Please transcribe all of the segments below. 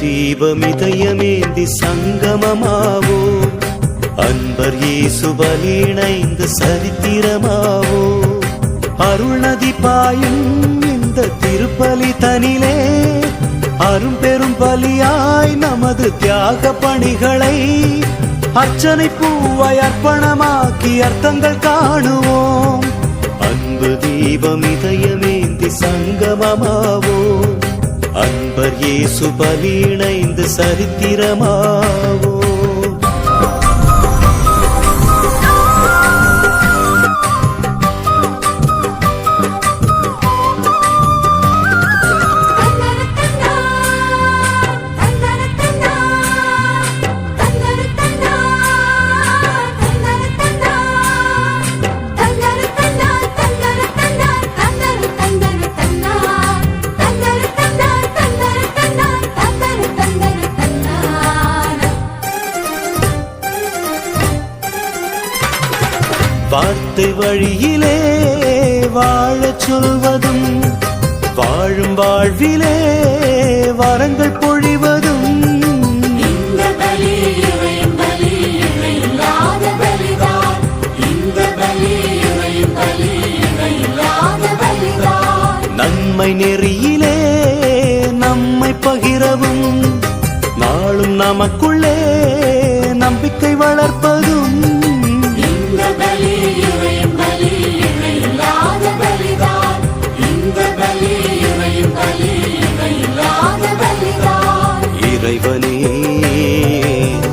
தீபமிதயமேந்தி சங்கமமாவோ? அன்பர் இயேசு பலிணைந்து சரித்திரமாவோ? அருள்நதி பாயும் இந்த திருப்பலி தனிலே அரும் பெரும் பலியாய் நமது தியாக பணிகளை அர்ச்சனை பூவாய் அர்ப்பணமாக்கி அர்த்தங்கள் காணுவோம். அன்பு தீபம் இதயமேந்தி சங்கமமாவோ? அவர் இயேசு பலிணைந்து சரித்திரமாவோ வார்த்தை வழியிலே வாழச் சொல்வதும் வாழும் வாழ்விலே வரங்கள் பொழிவதும். நன்மை நெறியிலே நம்மை பகிரவும் நாளும் நமக்குள்ளே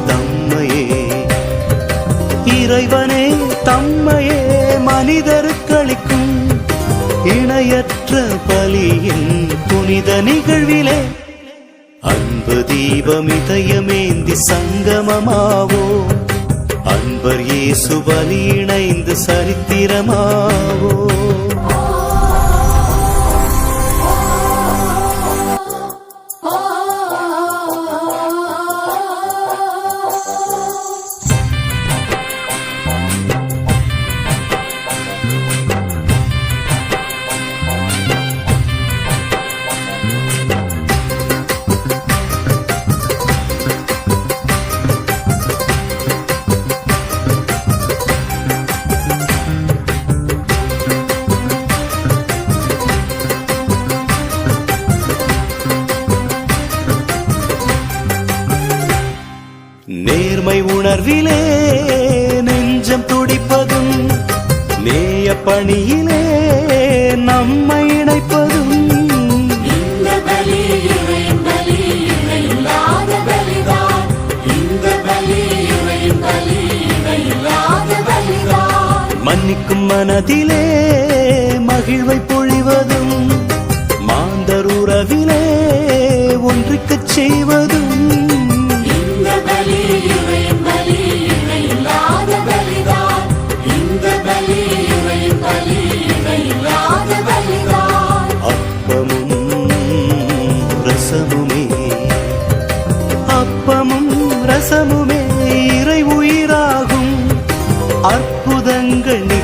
தம்மையே. இறைவனே தம்மையே மனிதருக்களிக்கும் இணையற்ற பலியின் புனித நிகழ்விலே அன்பு தீபம் இதயமேந்தி சங்கமமாவோ? அன்பர் இயேசு பலி இணைந்து சரித்திரமாவோ? நேர்மை உணர்விலே மன்னிக்கும் மனதிலே மகிழ்வை பொழிவதும் மாந்தர் உறவிலே ஒன்றுக்குச் செய்வதும்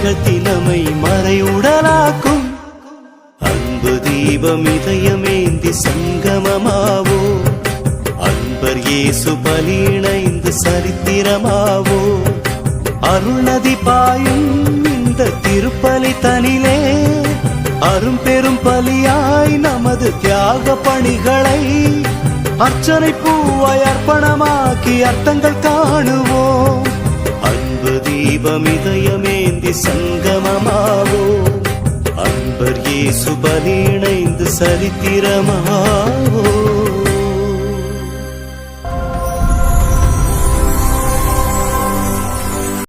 அற்புதங்கள் நிகழ்த்தினமை மறையுடலாக்கும் அன்பு தீபம் இதயமேந்தி சங்கமமாவோ? அன்பர் இயேசு பலிணைந்து சரித்திரமாவோ? அருள்நதி பாயும் இந்த திருப்பலி தனிலே அரும் பெரும் பலியாய் நமது தியாக பணிகளை அர்ச்சனை பூவாய் அர்ப்பணமாக்கி அர்த்தங்கள் காணுவோம். அன்பு தீபம் இதயமே இதயமேந்தி சங்கமமாவோ அன்பர் இயேசு பலி இணைந்து சரித்திரமாவோ